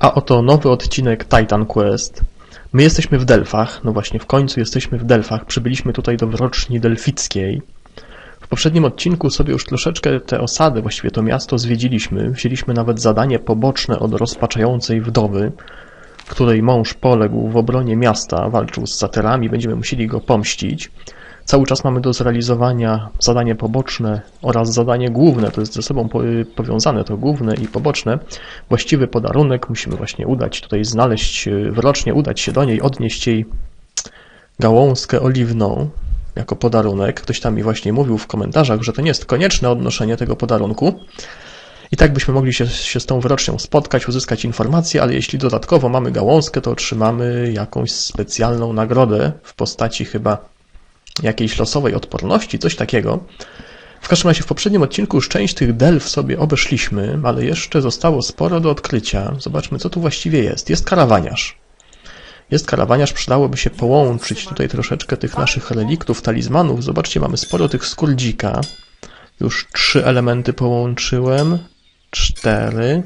A oto nowy odcinek Titan Quest. My jesteśmy w Delfach, no właśnie w końcu jesteśmy w Delfach. Przybyliśmy tutaj do wroczni delfickiej. W poprzednim odcinku sobie już troszeczkę tę osadę, właściwie to miasto zwiedziliśmy. Wzięliśmy nawet zadanie poboczne od rozpaczającej wdowy, której mąż poległ w obronie miasta, walczył z saterami, będziemy musieli go pomścić. Cały czas mamy do zrealizowania zadanie poboczne oraz zadanie główne, to jest ze sobą po- powiązane, to główne i poboczne. Właściwy podarunek, musimy właśnie udać, tutaj znaleźć, y, wyrocznie udać się do niej, odnieść jej gałązkę oliwną jako podarunek. Ktoś tam mi właśnie mówił w komentarzach, że to nie jest konieczne odnoszenie tego podarunku. I tak byśmy mogli się, się z tą wyrocznią spotkać, uzyskać informacje, ale jeśli dodatkowo mamy gałązkę, to otrzymamy jakąś specjalną nagrodę w postaci chyba jakiejś losowej odporności, coś takiego. W każdym razie w poprzednim odcinku już część tych delf sobie obeszliśmy, ale jeszcze zostało sporo do odkrycia. Zobaczmy, co tu właściwie jest. Jest karawaniarz. Jest karawaniarz, przydałoby się połączyć tutaj troszeczkę tych naszych reliktów, talizmanów. Zobaczcie, mamy sporo tych skór dzika. Już trzy elementy połączyłem. Cztery.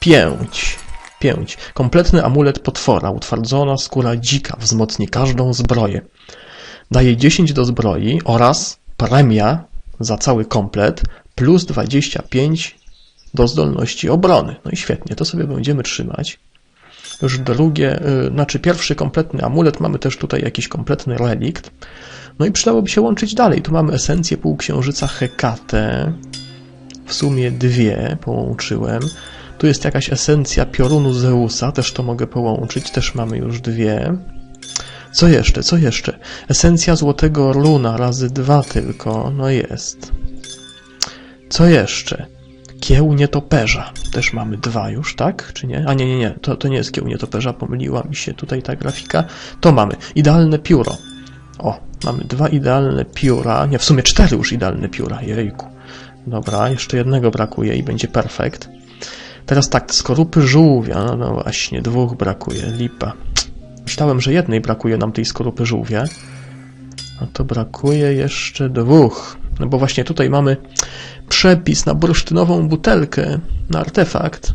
Pięć. Pięć. Kompletny amulet potwora. Utwardzona skóra dzika wzmocni każdą zbroję. Daje 10 do zbroi oraz premia za cały komplet plus 25 do zdolności obrony. No i świetnie, to sobie będziemy trzymać. Już drugie, y, znaczy pierwszy kompletny amulet, mamy też tutaj jakiś kompletny relikt. No i przydałoby się łączyć dalej. Tu mamy esencję półksiężyca Hekate. W sumie dwie połączyłem. Tu jest jakaś esencja piorunu Zeusa, też to mogę połączyć, też mamy już dwie. Co jeszcze, co jeszcze? Esencja złotego runa razy dwa tylko, no jest. Co jeszcze? Kieł nietoperza. Też mamy dwa już, tak? Czy nie? A nie, nie, nie. To, to nie jest kieł nietoperza, pomyliła mi się tutaj ta grafika. To mamy. Idealne pióro. O, mamy dwa idealne pióra. Nie, w sumie cztery już idealne pióra. Jejku. Dobra, jeszcze jednego brakuje i będzie perfekt. Teraz tak, skorupy żółwia. No, no właśnie, dwóch brakuje. Lipa. Myślałem, że jednej brakuje nam tej skorupy żółwia. A to brakuje jeszcze dwóch. No bo właśnie tutaj mamy przepis na bursztynową butelkę, na artefakt.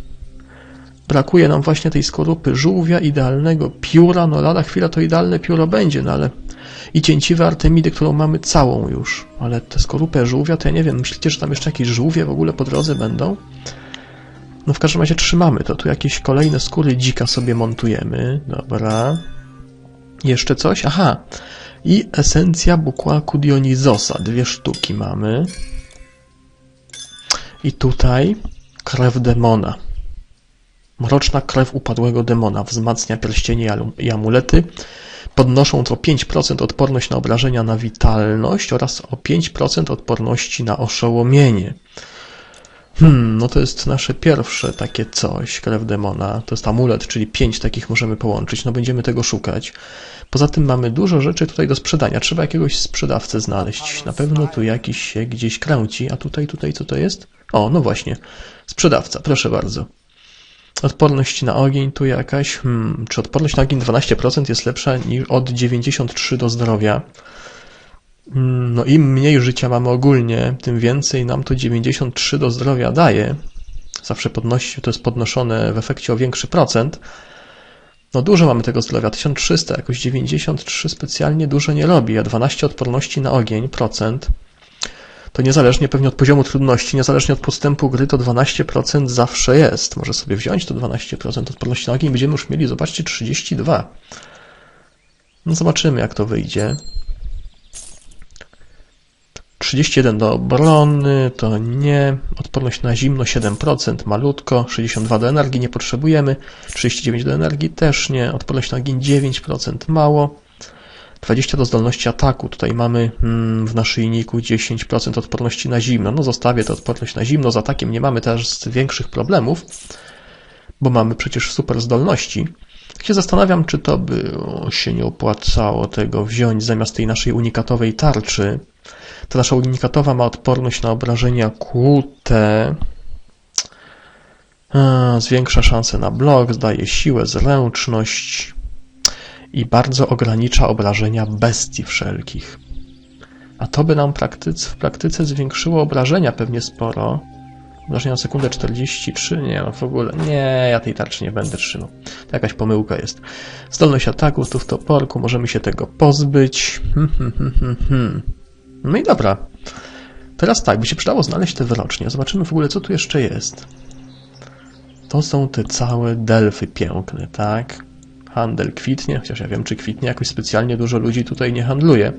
Brakuje nam właśnie tej skorupy żółwia, idealnego pióra. No lada chwila to idealne pióro będzie, no ale i cięciwe artemidy, którą mamy całą już. Ale tę skorupę żółwia, to ja nie wiem, myślicie, że tam jeszcze jakieś żółwie w ogóle po drodze będą? No w każdym razie trzymamy to. Tu jakieś kolejne skóry dzika sobie montujemy. Dobra. Jeszcze coś? Aha. I esencja bukłaku Dionizosa. Dwie sztuki mamy. I tutaj krew demona. Mroczna krew upadłego demona wzmacnia pierścienie i amulety. Podnoszą to 5% odporność na obrażenia na witalność oraz o 5% odporności na oszołomienie. Hmm, no to jest nasze pierwsze takie coś, krew demona. To jest amulet, czyli pięć takich możemy połączyć. No będziemy tego szukać. Poza tym mamy dużo rzeczy tutaj do sprzedania. Trzeba jakiegoś sprzedawcę znaleźć. Na pewno tu jakiś się gdzieś kręci. A tutaj, tutaj co to jest? O, no właśnie. Sprzedawca, proszę bardzo. Odporność na ogień tu jakaś. Hmm, czy odporność na ogień 12% jest lepsza niż od 93 do zdrowia? Mm, No im mniej życia mamy ogólnie, tym więcej nam to 93 do zdrowia daje. Zawsze podnosi, to jest podnoszone w efekcie o większy procent. No dużo mamy tego zdrowia, 1300, jakoś 93 specjalnie dużo nie robi, a 12 odporności na ogień, procent. To niezależnie pewnie od poziomu trudności, niezależnie od postępu gry, to 12% zawsze jest. Może sobie wziąć to 12% odporności na ogień, będziemy już mieli, zobaczcie, 32. No zobaczymy, jak to wyjdzie. 31 do obrony, to nie. Odporność na zimno 7%, malutko. 62 do energii nie potrzebujemy. 39 do energii też nie. Odporność na ogień 9%, mało. 20 do zdolności ataku. Tutaj mamy mm, w naszyjniku 10% odporności na zimno. No zostawię tę odporność na zimno. Z atakiem nie mamy też większych problemów, bo mamy przecież super zdolności. Tak się zastanawiam, czy to by się nie opłacało tego wziąć zamiast tej naszej unikatowej tarczy. Ta nasza unikatowa ma odporność na obrażenia kłute. A, Zwiększa szanse na blok, zdaje siłę, zręczność i bardzo ogranicza obrażenia bestii wszelkich. A to by nam praktyc, w praktyce zwiększyło obrażenia pewnie sporo. Obrażenia na sekundę 43? Nie, no w ogóle. Nie, ja tej tarczy nie będę trzymał. To jakaś pomyłka jest. Zdolność ataku, tu w toporku, możemy się tego pozbyć. Hmm, hmm, hmm. No i dobra. Teraz tak, by się przydało znaleźć te wyrocznie. Zobaczymy w ogóle, co tu jeszcze jest. To są te całe delfy piękne, tak? Handel kwitnie, chociaż ja wiem, czy kwitnie. Jakoś specjalnie dużo ludzi tutaj nie handluje.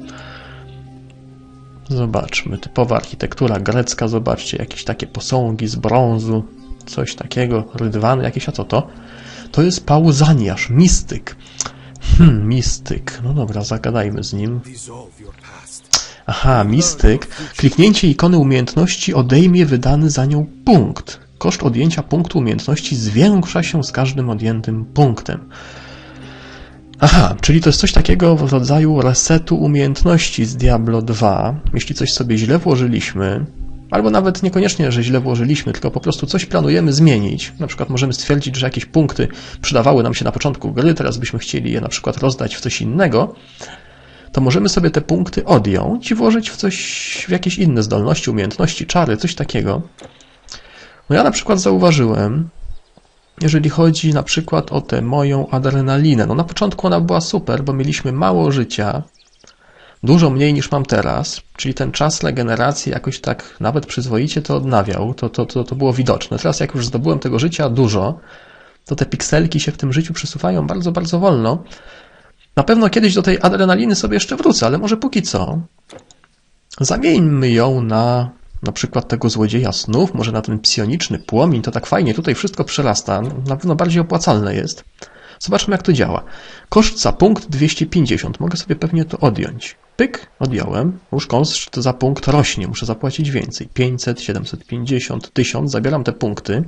Zobaczmy, typowa architektura grecka, zobaczcie, jakieś takie posągi z brązu, coś takiego, rydwany jakieś, a co to? To jest pauzaniarz, mistyk. Hmm, mistyk. No dobra, zagadajmy z nim. Aha, mistyk. Kliknięcie ikony umiejętności odejmie wydany za nią punkt. Koszt odjęcia punktu umiejętności zwiększa się z każdym odjętym punktem. Aha, czyli to jest coś takiego w rodzaju resetu umiejętności z Diablo 2. Jeśli coś sobie źle włożyliśmy, albo nawet niekoniecznie, że źle włożyliśmy, tylko po prostu coś planujemy zmienić. Na przykład możemy stwierdzić, że jakieś punkty przydawały nam się na początku gry, teraz byśmy chcieli je na przykład rozdać w coś innego, to możemy sobie te punkty odjąć i włożyć w coś, w jakieś inne zdolności, umiejętności, czary, coś takiego. No ja na przykład zauważyłem, jeżeli chodzi na przykład o tę moją adrenalinę. No na początku ona była super, bo mieliśmy mało życia, dużo mniej niż mam teraz, czyli ten czas regeneracji jakoś tak nawet przyzwoicie to odnawiał, to, to, to, to było widoczne. Teraz jak już zdobyłem tego życia dużo, to te pikselki się w tym życiu przesuwają bardzo, bardzo wolno. Na pewno kiedyś do tej adrenaliny sobie jeszcze wrócę, ale może póki co zamieńmy ją na na przykład tego złodzieja snów, może na ten psioniczny płomień, to tak fajnie tutaj wszystko przerasta, na pewno bardziej opłacalne jest. Zobaczmy jak to działa. Koszt za punkt 250, mogę sobie pewnie to odjąć. Pyk, odjąłem, już koszt za punkt rośnie, muszę zapłacić więcej. 500, 750, 1000, zabieram te punkty.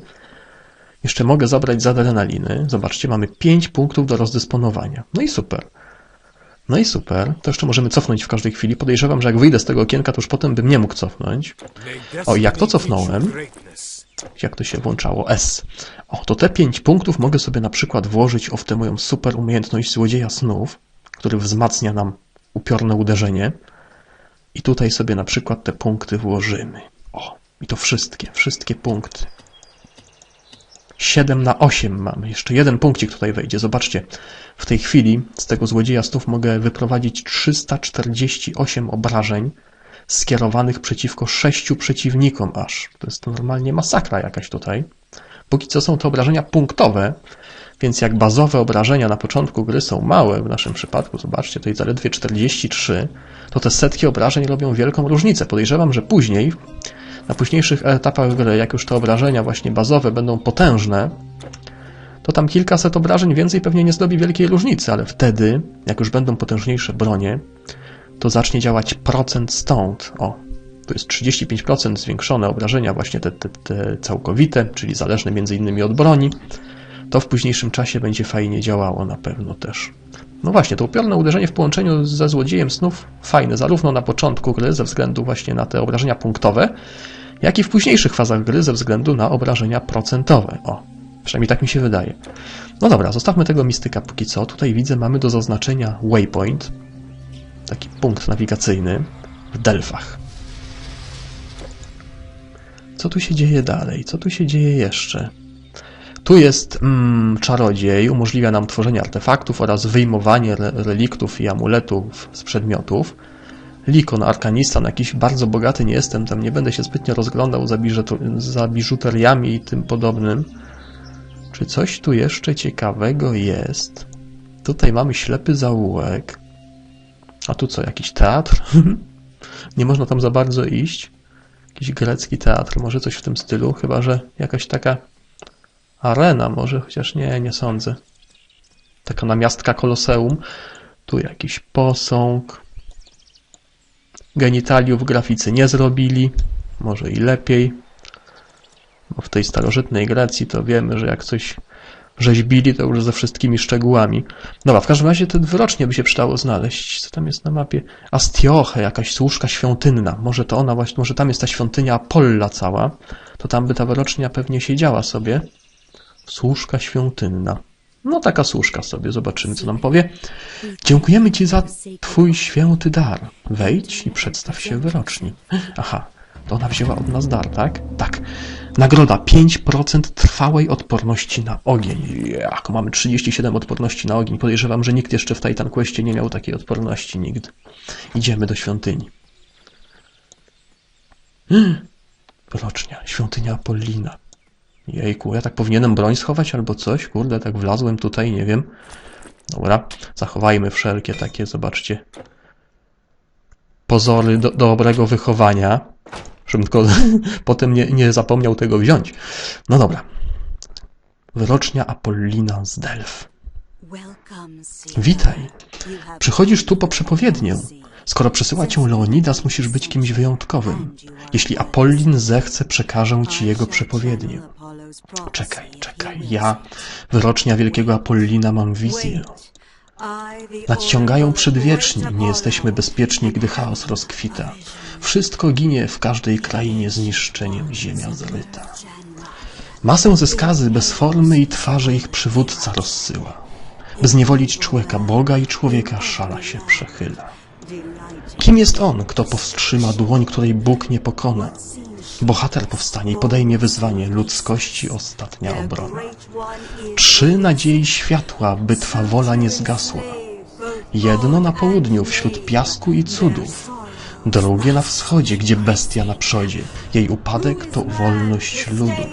Jeszcze mogę zabrać z adrenaliny. Zobaczcie, mamy 5 punktów do rozdysponowania. No i super. No i super. To jeszcze możemy cofnąć w każdej chwili. Podejrzewam, że jak wyjdę z tego okienka, to już potem bym nie mógł cofnąć. O, jak to cofnąłem? Jak to się włączało? S. O, to te 5 punktów mogę sobie na przykład włożyć o w tę moją super umiejętność złodzieja snów, który wzmacnia nam upiorne uderzenie. I tutaj sobie na przykład te punkty włożymy. O, i to wszystkie, wszystkie punkty. 7 na 8 mamy. Jeszcze jeden punkcik tutaj wejdzie. Zobaczcie, w tej chwili z tego złodzieja snów mogę wyprowadzić 348 obrażeń skierowanych przeciwko 6 przeciwnikom aż. To jest normalnie masakra jakaś tutaj. Póki co są to obrażenia punktowe, więc jak bazowe obrażenia na początku gry są małe, w naszym przypadku, zobaczcie, tutaj zaledwie 43, to te setki obrażeń robią wielką różnicę. Podejrzewam, że później, na późniejszych etapach gry, jak już te obrażenia właśnie bazowe będą potężne, to tam kilkaset obrażeń więcej pewnie nie zrobi wielkiej różnicy, ale wtedy, jak już będą potężniejsze bronie, to zacznie działać procent stąd. O, to jest 35% zwiększone obrażenia, właśnie te, te, te całkowite, czyli zależne między innymi od broni. To w późniejszym czasie będzie fajnie działało na pewno też. No właśnie, to upiorne uderzenie w połączeniu ze złodziejem snów fajne, zarówno na początku gry ze względu właśnie na te obrażenia punktowe, jak i w późniejszych fazach gry ze względu na obrażenia procentowe. O, przynajmniej tak mi się wydaje. No dobra, zostawmy tego mistyka póki co. Tutaj widzę, mamy do zaznaczenia waypoint, taki punkt nawigacyjny w Delfach. Co tu się dzieje dalej? Co tu się dzieje jeszcze? Tu jest mm, czarodziej, umożliwia nam tworzenie artefaktów oraz wyjmowanie re reliktów i amuletów z przedmiotów. Likon, arkanista, jakiś bardzo bogaty nie jestem, tam nie będę się zbytnio rozglądał za, za biżuteriami i tym podobnym. Czy coś tu jeszcze ciekawego jest? Tutaj mamy ślepy zaułek. A tu co, jakiś teatr? nie można tam za bardzo iść. Jakiś grecki teatr, może coś w tym stylu, chyba że jakaś taka arena, może, chociaż nie, nie sądzę. Taka namiastka koloseum. Tu jakiś posąg. Genitaliów graficy nie zrobili, może i lepiej. Bo w tej starożytnej Grecji to wiemy, że jak coś rzeźbili, to już ze wszystkimi szczegółami. Dobra, w każdym razie to wyrocznie by się przydało znaleźć. Co tam jest na mapie? Astioche, jakaś służka świątynna. Może to ona właśnie, może tam jest ta świątynia Apolla cała. To tam by ta wyrocznia pewnie siedziała sobie. Służka świątynna. No taka służka sobie, zobaczymy co nam powie. Dziękujemy Ci za Twój święty dar. Wejdź i przedstaw się wyroczni. Aha, to ona wzięła od nas dar, tak? Tak. Nagroda 5% trwałej odporności na ogień. Jak mamy 37 odporności na ogień. Podejrzewam, że nikt jeszcze w Titan Questie nie miał takiej odporności nigdy. Idziemy do świątyni. Hmm. Rocznia, świątynia Apollina. Jejku, ja tak powinienem broń schować albo coś? Kurde, tak wlazłem tutaj, nie wiem. Dobra, zachowajmy wszelkie takie, zobaczcie, pozory do, dobrego wychowania, żebym tylko potem nie, nie zapomniał tego wziąć. No dobra. Wyrocznia Apollina z Delf. Witaj. Przychodzisz tu po przepowiednię. Skoro przesyła cię Leonidas, musisz być kimś wyjątkowym. Jeśli Apollin zechce, przekażę ci jego przepowiednię. Czekaj, czekaj, ja, wyrocznia wielkiego Apollina, mam wizję. Nadciągają przedwieczni, nie jesteśmy bezpieczni, gdy chaos rozkwita. Wszystko ginie w każdej krainie zniszczeniem, ziemia zryta. Masę ze skazy bez formy i twarzy ich przywódca rozsyła. By zniewolić człowieka, Boga i człowieka szala się przechyla. Kim jest on, kto powstrzyma dłoń, której Bóg nie pokona? Bohater powstanie i podejmie wyzwanie ludzkości ostatnia obrona. Trzy nadziei światła, by twa wola nie zgasła. Jedno na południu, wśród piasku i cudów. Drugie na wschodzie, gdzie bestia na przodzie. Jej upadek to wolność ludów.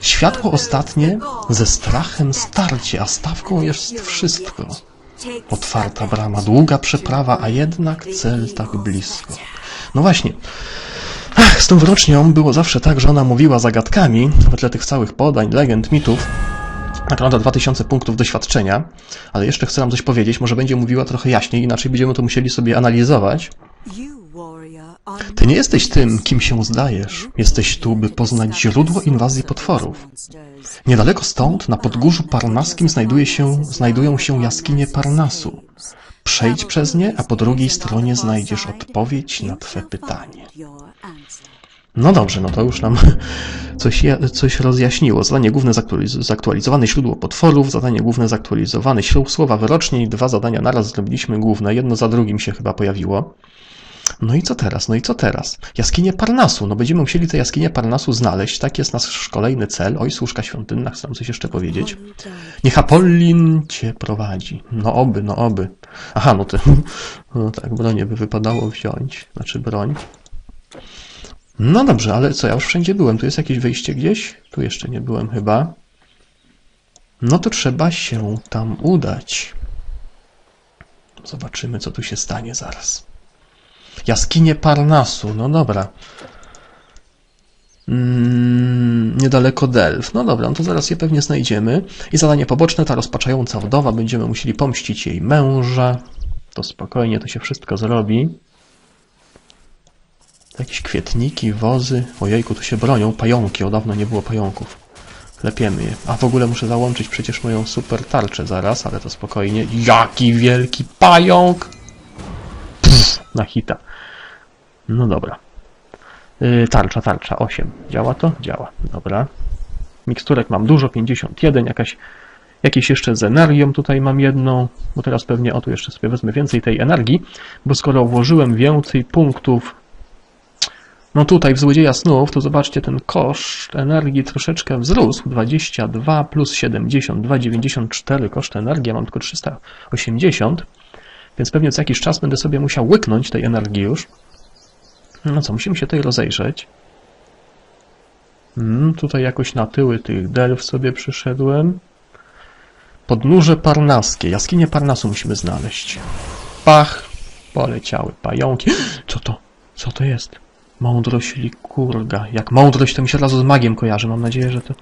Światło ostatnie ze strachem starcie, a stawką jest wszystko. Otwarta brama, długa przeprawa, a jednak cel tak blisko. No właśnie. Ach, z tą wyrocznią było zawsze tak, że ona mówiła zagadkami, wedle tych całych podań, legend, mitów. Nagroda 2000 punktów doświadczenia, ale jeszcze chcę wam coś powiedzieć, może będzie mówiła trochę jaśniej, inaczej będziemy to musieli sobie analizować. Ty nie jesteś tym, kim się zdajesz. Jesteś tu, by poznać źródło inwazji potworów. Niedaleko stąd, na podgórzu parnaskim, znajduje się, znajdują się jaskinie Parnasu. Przejdź przez nie, a po drugiej stronie znajdziesz odpowiedź na twe pytanie. No dobrze, no to już nam coś, coś rozjaśniło. Zadanie główne zaktualiz- zaktualizowane źródło potworów, zadanie główne zaktualizowane słowa wyrocznie i dwa zadania naraz zrobiliśmy główne. Jedno za drugim się chyba pojawiło. No i co teraz? No i co teraz? Jaskinie Parnasu. No będziemy musieli te jaskinie Parnasu znaleźć. Tak jest nasz kolejny cel. Oj, służka świątynna, chcę coś jeszcze powiedzieć. Niech Apollin cię prowadzi. No oby, no oby. Aha, no to no tak, bronię by wypadało wziąć. Znaczy broń. No dobrze, ale co, ja już wszędzie byłem. Tu jest jakieś wyjście gdzieś? Tu jeszcze nie byłem chyba. No to trzeba się tam udać. Zobaczymy, co tu się stanie zaraz. Jaskinie Parnasu, no dobra. Mm, niedaleko Delf. No dobra, no to zaraz je pewnie znajdziemy. I zadanie poboczne, ta rozpaczająca wdowa, będziemy musieli pomścić jej męża. To spokojnie, to się wszystko zrobi. Jakieś kwietniki, wozy. Ojejku, tu się bronią. Pająki, o dawno nie było pająków. Lepiemy je. A w ogóle muszę załączyć przecież moją super tarczę zaraz, ale to spokojnie. Jaki wielki pająk! Pff, na hita. No dobra. Yy, tarcza, tarcza, 8. Działa to? Działa. Dobra. Miksturek mam dużo, 51. Jakaś, jakieś jeszcze z energią tutaj mam jedną, bo teraz pewnie, o tu jeszcze sobie wezmę więcej tej energii, bo skoro włożyłem więcej punktów no tutaj w Złodzieja Snów, to zobaczcie, ten koszt energii troszeczkę wzrósł. 22 plus 72, 94 koszt energii, ja mam tylko 380, więc pewnie co jakiś czas będę sobie musiał łyknąć tej energii już. No co, musimy się tutaj rozejrzeć. Mm, tutaj jakoś na tyły tych delf sobie przyszedłem. Podnóże parnaskie, jaskinie Parnasu musimy znaleźć. Pach, poleciały pająki. Co to? Co to jest? Mądrość Likurga. Jak mądrość, to mi się od razu z magiem kojarzy. Mam nadzieję, że to...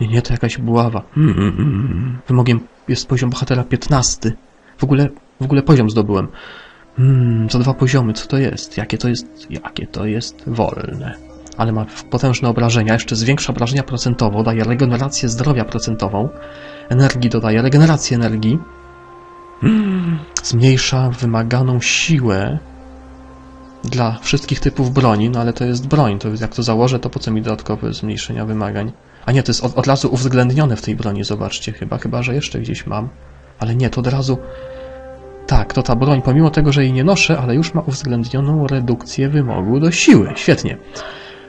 Nie, nie, to jakaś buława. Mm, mm, mm. Wymogiem jest poziom bohatera 15. W ogóle, w ogóle poziom zdobyłem. Hmm, za dwa poziomy, co to jest? Jakie to jest, jakie to jest wolne. Ale ma potężne obrażenia, jeszcze zwiększa obrażenia procentowo, daje regenerację zdrowia procentową, energii dodaje, regenerację energii, Hmm, zmniejsza wymaganą siłę dla wszystkich typów broni, no ale to jest broń, to jak to założę, to po co mi dodatkowe zmniejszenia wymagań? A nie, to jest od, od razu uwzględnione w tej broni, zobaczcie, chyba, chyba, że jeszcze gdzieś mam. Ale nie, to od razu... Tak, to ta broń, pomimo tego, że jej nie noszę, ale już ma uwzględnioną redukcję wymogu do siły. Świetnie.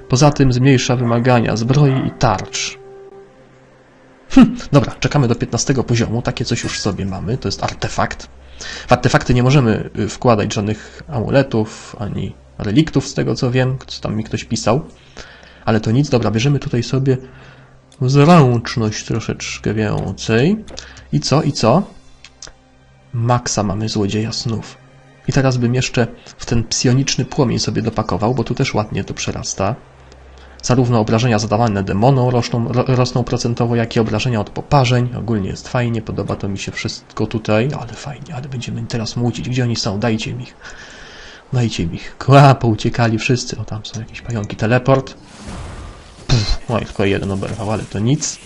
Poza tym zmniejsza wymagania zbroi i tarcz. Hm, dobra, czekamy do 15 poziomu, takie coś już sobie mamy, to jest artefakt. W artefakty nie możemy y, wkładać żadnych amuletów, ani reliktów, z tego co wiem, co tam mi ktoś pisał. Ale to nic, dobra, bierzemy tutaj sobie zręczność troszeczkę więcej. I co, i co? Maksa mamy złodzieja snów. I teraz bym jeszcze w ten psioniczny płomień sobie dopakował, bo tu też ładnie to przerasta. Zarówno obrażenia zadawane demonom rosną, ro, rosną procentowo, jak i obrażenia od poparzeń. Ogólnie jest fajnie, podoba to mi się wszystko tutaj. Ale fajnie, ale będziemy teraz mucić. Gdzie oni są? Dajcie mi ich. Dajcie mi ich. Kła, pouciekali wszyscy. O, tam są jakieś pająki. Teleport. Pff, no i tylko jeden oberwał, ale to nic.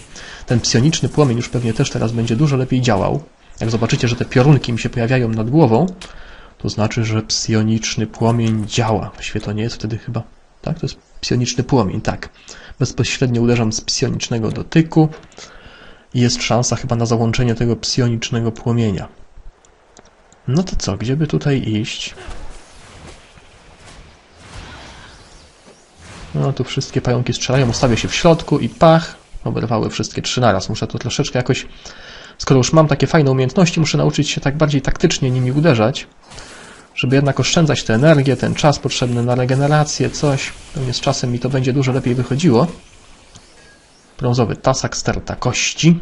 Ten psioniczny płomień już pewnie też teraz będzie dużo lepiej działał. Jak zobaczycie, że te piorunki mi się pojawiają nad głową, to znaczy, że psioniczny płomień działa. Właściwie to nie jest wtedy chyba... Tak, to jest psioniczny płomień, tak. Bezpośrednio uderzam z psionicznego dotyku i jest szansa chyba na załączenie tego psionicznego płomienia. No to co, gdzie by tutaj iść? No tu wszystkie pająki strzelają, ustawię się w środku i pach, oberwały wszystkie trzy naraz. Muszę to troszeczkę jakoś, skoro już mam takie fajne umiejętności, muszę nauczyć się tak bardziej taktycznie nimi uderzać, żeby jednak oszczędzać tę energię, ten czas potrzebny na regenerację, coś. Pewnie z czasem mi to będzie dużo lepiej wychodziło. Brązowy tasak, sterta kości.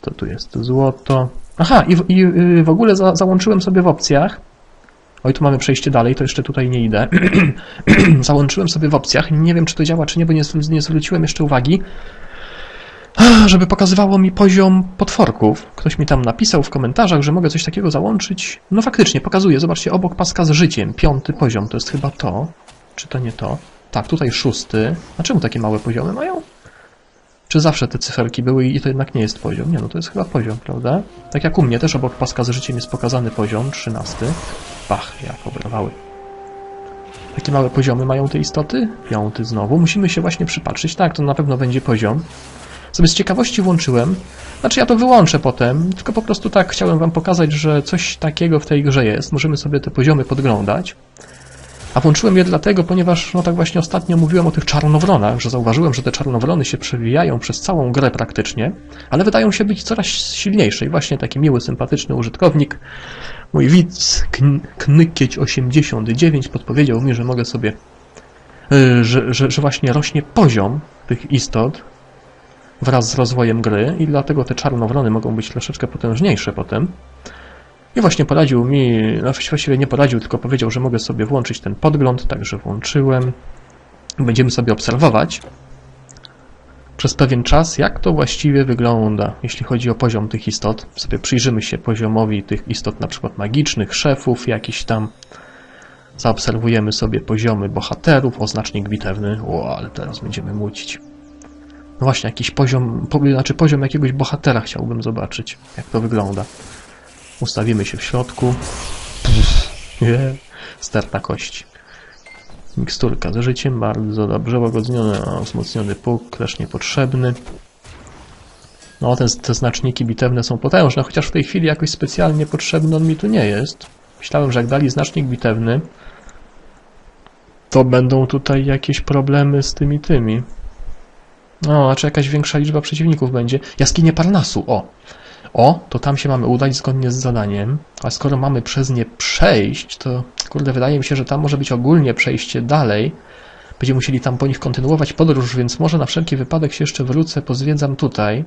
To tu jest złoto. Aha, i w, i, y, w ogóle za, załączyłem sobie w opcjach. Oj, tu mamy przejście dalej, to jeszcze tutaj nie idę. załączyłem sobie w opcjach. Nie wiem, czy to działa, czy nie, bo nie, nie zwróciłem jeszcze uwagi. Żeby pokazywało mi poziom potworków. Ktoś mi tam napisał w komentarzach, że mogę coś takiego załączyć. No faktycznie, pokazuje. Zobaczcie, obok paska z życiem. Piąty poziom, to jest chyba to. Czy to nie to? Tak, tutaj szósty. A czemu takie małe poziomy mają? Czy zawsze te cyferki były i to jednak nie jest poziom? Nie, no to jest chyba poziom, prawda? Tak jak u mnie też obok paska z życiem jest pokazany poziom, trzynasty. Bach, jak obrawały. Takie małe poziomy mają te istoty? Piąty znowu. Musimy się właśnie przypatrzyć. Tak, to na pewno będzie poziom. Sobie z ciekawości włączyłem. Znaczy ja to wyłączę potem, tylko po prostu tak chciałem wam pokazać, że coś takiego w tej grze jest. Możemy sobie te poziomy podglądać. A włączyłem je dlatego, ponieważ no tak właśnie ostatnio mówiłem o tych czarnowronach, że zauważyłem, że te czarnowrony się przewijają przez całą grę praktycznie, ale wydają się być coraz silniejsze i właśnie taki miły, sympatyczny użytkownik, mój widz Kn- Knykieć89 podpowiedział mi, że mogę sobie, yy, że, że, że właśnie rośnie poziom tych istot wraz z rozwojem gry i dlatego te czarnowrony mogą być troszeczkę potężniejsze potem. I właśnie poradził mi, no właściwie nie poradził, tylko powiedział, że mogę sobie włączyć ten podgląd, także włączyłem. Będziemy sobie obserwować przez pewien czas, jak to właściwie wygląda, jeśli chodzi o poziom tych istot. Sobie przyjrzymy się poziomowi tych istot, na przykład magicznych, szefów, jakiś tam. Zaobserwujemy sobie poziomy bohaterów, oznacznik bitewny. O, ale teraz będziemy mucić. No właśnie, jakiś poziom, po, znaczy poziom jakiegoś bohatera chciałbym zobaczyć, jak to wygląda. Ustawimy się w środku. Nie. Sterta kości. Miksturka z życiem, bardzo dobrze łagodzeniony, a wzmocniony pług, klesz niepotrzebny. No, te, te znaczniki bitewne są potężne, chociaż w tej chwili jakoś specjalnie potrzebny on mi tu nie jest. Myślałem, że jak dali znacznik bitewny, to będą tutaj jakieś problemy z tymi tymi. No, a czy jakaś większa liczba przeciwników będzie? Jaskinie Parnasu, o! O, to tam się mamy udać zgodnie z zadaniem, a skoro mamy przez nie przejść, to kurde, wydaje mi się, że tam może być ogólnie przejście dalej. Będziemy musieli tam po nich kontynuować podróż, więc może na wszelki wypadek się jeszcze wrócę, pozwiedzam tutaj,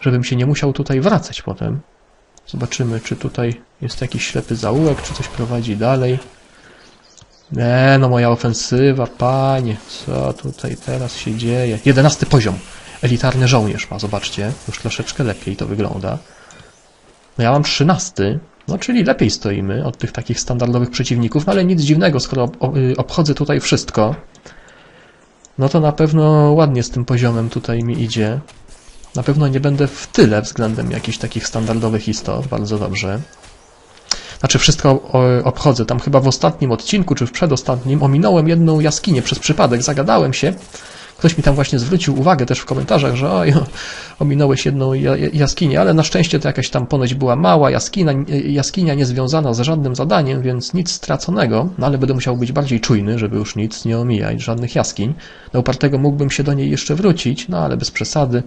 żebym się nie musiał tutaj wracać potem. Zobaczymy, czy tutaj jest jakiś ślepy zaułek, czy coś prowadzi dalej. Nie, no moja ofensywa, panie, co tutaj teraz się dzieje? Jedenasty poziom. Elitarny żołnierz ma, zobaczcie, już troszeczkę lepiej to wygląda. No ja mam trzynasty, no czyli lepiej stoimy od tych takich standardowych przeciwników, no ale nic dziwnego, skoro y, obchodzę tutaj wszystko, no to na pewno ładnie z tym poziomem tutaj mi idzie. Na pewno nie będę w tyle względem jakichś takich standardowych istot, bardzo dobrze. Znaczy wszystko obchodzę. Tam chyba w ostatnim odcinku, czy w przedostatnim, ominąłem jedną jaskinię przez przypadek, zagadałem się. Ktoś mi tam właśnie zwrócił uwagę też w komentarzach, że oj, ominąłeś jedną ja- jaskinię, ale na szczęście to jakaś tam ponoć była mała jaskina, jaskinia niezwiązana z żadnym zadaniem, więc nic straconego, no ale będę musiał być bardziej czujny, żeby już nic nie omijać, żadnych jaskiń. Na upartego mógłbym się do niej jeszcze wrócić, no ale bez przesady.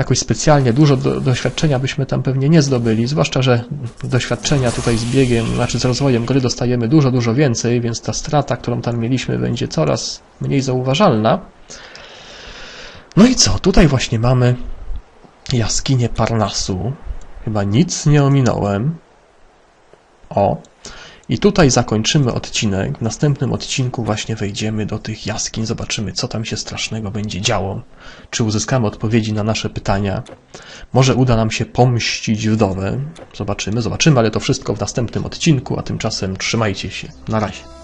Jakoś specjalnie dużo do, doświadczenia byśmy tam pewnie nie zdobyli, zwłaszcza, że doświadczenia tutaj z biegiem, znaczy z rozwojem gry dostajemy dużo, dużo więcej, więc ta strata, którą tam mieliśmy, będzie coraz mniej zauważalna. No i co? Tutaj właśnie mamy jaskinię Parnasu. Chyba nic nie ominąłem. O. I tutaj zakończymy odcinek. W następnym odcinku właśnie wejdziemy do tych jaskiń, zobaczymy, co tam się strasznego będzie działo. Czy uzyskamy odpowiedzi na nasze pytania. Może uda nam się pomścić wdowę. Zobaczymy, zobaczymy, ale to wszystko w następnym odcinku, a tymczasem trzymajcie się. Na razie.